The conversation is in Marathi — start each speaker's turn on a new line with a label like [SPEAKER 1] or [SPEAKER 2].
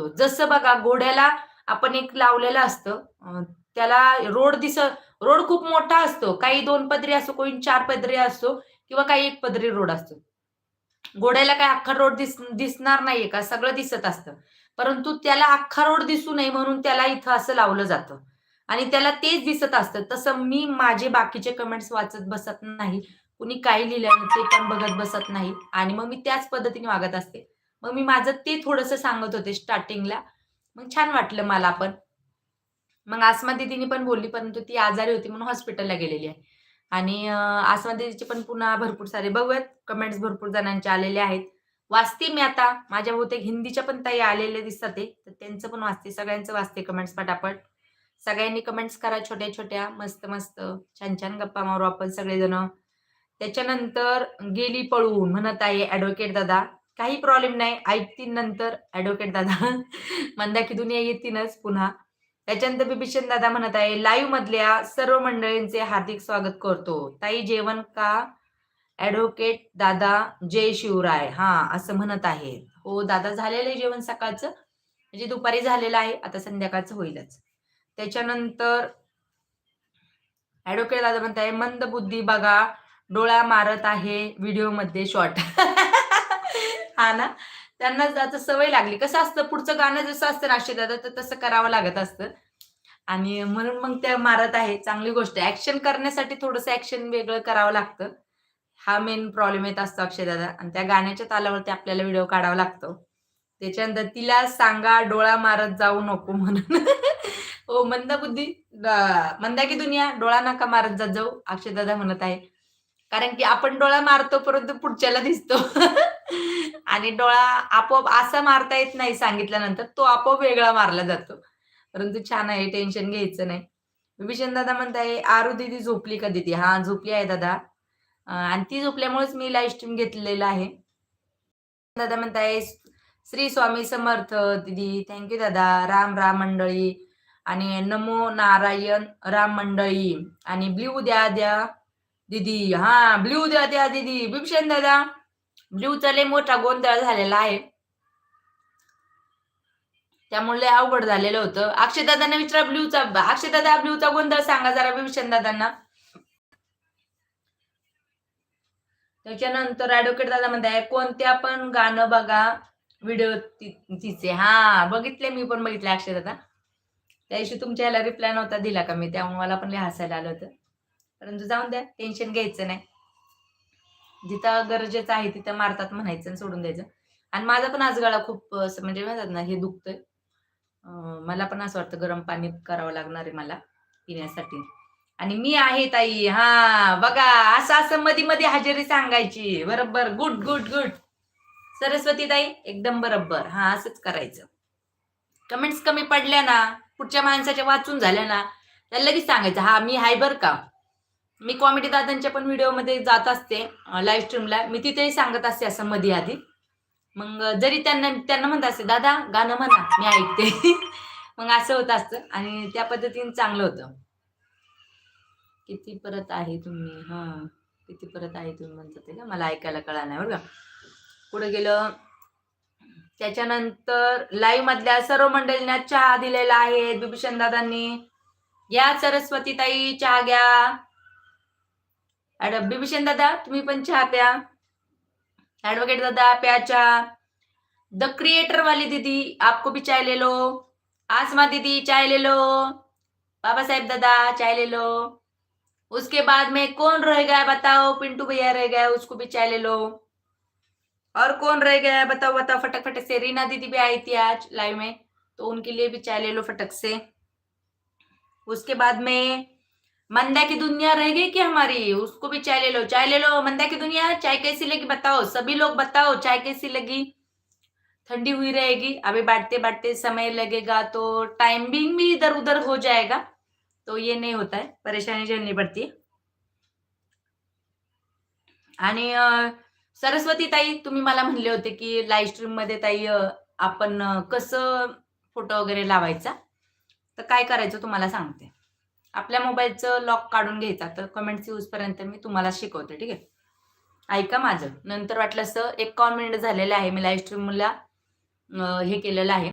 [SPEAKER 1] असतो. जसं बघा घोड्याला आपण एक लावलेलं असतं त्याला रोड दिस रोड खूप मोठा असतो. काही दोन पदरी असतो कोणी चार पदरी असतो किंवा काही एक पदरी रोड असतो. घोड्याला काय अख्खा रोड दिस दिसणार नाहीये का? सगळं दिसत असतं. परंतु त्याला अख्खा रोड दिसू नये म्हणून त्याला इथं असं लावलं जातं. आणि त्याला तेच दिसत असतं. तसं मी माझे बाकीचे कमेंट्स वाचत बसत नाही. कुणी काही लिहिलं ते पण बघत बसत नाही. आणि मग मी त्याच पद्धतीने वागत असते. मग मी माझं ते थोडंसं सांगत होते स्टार्टिंगला मग छान वाटलं मला पण. मग आसमा दिदीने पण बोलली परंतु ती आजारी होती म्हणून हॉस्पिटलला गेलेली आहे. आणि आसमा दिदीचे पण पुन्हा भरपूर सारे बघूयात. कमेंट्स भरपूर जणांचे आलेले आहेत. वाचते मी आता. माझ्या बहुतेक हिंदीच्या पण ताई आलेले दिसतात तर त्यांचं पण वाचते. सगळ्यांचं वाचते कमेंट्स पटापट. सगळ्यांनी कमेंट्स करा छोट्या छोट्या मस्त मस्त. छान छान गप्पा मारू आपण सगळेजण. त्याच्यानंतर गेली पळून म्हणत आहे ऍडव्होकेट दादा. काही प्रॉब्लेम नाही. ऐकतील नंतर ऍडव्होकेट दादा. मंदा दुनिया येतीलच पुन्हा. त्याच्यानंतर बिभीषण दादा म्हणत आहे लाईव्ह मधल्या सर्व मंडळींचे हार्दिक स्वागत करतो. ताई जेवण का? ऍडव्होकेट दादा जय शिवराय. हा असं म्हणत आहे. हो दादा झालेलं आहे जेवण सकाळचं. म्हणजे दुपारी झालेलं आहे आता संध्याकाळचं होईलच. त्याच्यानंतर ऍडव्होकेट दादा म्हणत आहे मंद बुद्धी बघा. डोळा मारत आहे व्हिडिओमध्ये शॉर्ट हा ना? त्यांना आता सवय लागली. कसं असतं पुढचं गाणं जसं असतं राशी दादा तर तसं करावं लागत असतं. आणि म्हणून मग त्या मारत आहे. चांगली गोष्ट आहे. ऍक्शन करण्यासाठी थोडंसं ऍक्शन वेगळं करावं लागतं. हा मेन प्रॉब्लेम येत असतो अक्षय दादा. आणि त्या गाण्याच्या तालावरती आपल्याला व्हिडिओ काढावा लागतो. त्याच्यानंतर तिला सांगा डोळा मारत जाऊ नको म्हणून. हो मंद बुद्धी. मंदा की दुनिया डोळा नका मारत जात जाऊ अक्षय दादा म्हणत आहे. कारण की आपण डोळा मारतो परंतु पुढच्याला दिसतो. आणि डोळा आपोआप असा मारता येत नाही सांगितल्यानंतर तो आपोआप वेगळा मारला जातो. परंतु छान आहे टेन्शन घ्यायचं नाही. विभीषण दादा म्हणताय आरू दिदी झोपली का दिदी? हा झोपली आहे दादा. आणि ती झोपल्यामुळेच मी लाईव्ह स्ट्रीम घेतलेलं आहे. दादा म्हणताय श्री स्वामी समर्थ दिदी थँक्यू दादा. राम राम मंडळी. आणि नमो नारायण राम मंडळी. आणि ब्ल्यू द्या द्या दिदी. हा ब्ल्यू द्या द्या दिदी. बिभीषण दादा. ब्ल्यूचा लय मोठा गोंधळ झालेला आहे. त्यामुळे लय अवघड झालेलं होतं. अक्षयदादांना विचारा ब्ल्यूचा अक्षयदादा ब्ल्यूचा गोंधळ सांगा जरा बिभीषण दादांना त्याच्यानंतर ऍडव्होकेट दादा म्हणताय कोणत्या पण गाणं बघा व्हिडिओ तिचे. हा बघितले मी पण बघितले अक्षय दादा त्या दिवशी तुमच्या ह्याला रिप्लाय नव्हता दिला का मी त्यामुळे मला पण लय हसायला आलं होतं. परंतु जाऊन द्या टेन्शन घ्यायचं नाही. जिथं गरजेचं आहे तिथं मारतात म्हणायचं आणि सोडून द्यायचं. आणि माझा पण आज गळा खूप असं म्हणजे म्हणतात ना हे दुखतंय. मला पण असं वाटतं गरम पाणी करावं लागणार आहे मला पिण्यासाठी. आणि मी आहे ताई हा बघा असं असं मध्ये मध्ये हजेरी सांगायची. बरोबर गुड गुड गुड. सरस्वती ताई एकदम बरोबर. हा असंच करायचं. कमेंट्स कमी पडल्या ना पुढच्या माणसाच्या वाचून झाल्या ना त्याला लगेच सांगायचं हा मी हाय बर का? मी कॉमेडी दादांच्या पण व्हिडिओमध्ये जात असते लाईव्ह स्ट्रीमला मी तिथेही सांगत असते असं मध्ये आधी. मग जरी त्यांना त्यांना म्हणत असते दादा गाणं म्हणा मी ऐकते. मग असं होत असतं. आणि त्या पद्धतीने चांगलं होतं. किती परत आहे तुम्ही? हा. किती परत आहे तुम्ही? म्हणतात ते का? मला ऐकायला कळा नाही बरं का? पुढे गेलं. त्याच्यानंतर लाईव्ह मधल्या सर्व मंडळींना चहा दिलेला आहे बिभूषण दादांनी. घ्या सरस्वती ताई चहा घ्या. बिभूषण दादा, तुम्ही पण चहा प्या. एडवोकेट दादा, प्या चहा. द क्रिएटर वाली दीदी, आपको भी चाय ले लो. आसमा दीदी, चाय ले लो. बाबा साहेब दादा, चाय ले लो. उसके बाद में कौन रह गया बताओ? पिंटू भैया रह गया उसको भी चाय ले लो. और कौन रह गया बताओ बताओ, फटक फटक से. रीना दीदी भी आई थी आज लाइव में तो उनके लिए भी चाय ले लो फटक से. उसके बाद में मंदा की दुनिया रह गई कि हमारी? उसको भी चाय ले लो चाय ले लो। मंदा की दुनिया चाय कैसी लगी बताओ? सभी लोग बताओ चाय कैसी लगी? ठंडी हुई रहेगी। अभी बांटते बांटते समय लगेगा तो टाइमिंग भी इधर उधर हो जाएगा। तो ये नहीं होता है परेशानी झेलनी पड़ती है। आणि सरस्वती ताई तुम्ही मला म्हणले होते की लाईव्ह स्ट्रीममध्ये ताई आपण कसं फोटो वगैरे लावायचा? तर काय करायचं तुम्हाला सांगते. आपल्या मोबाईलचं लॉक काढून घ्यायचा. तर कमेंट्स यूजपर्यंत मी तुम्हाला शिकवते ठीक आहे? ऐका माझं. नंतर वाटलं असं एक मिनिट झालेलं आहे. मी लाईव्ह स्ट्रीमला हे केलेलं आहे.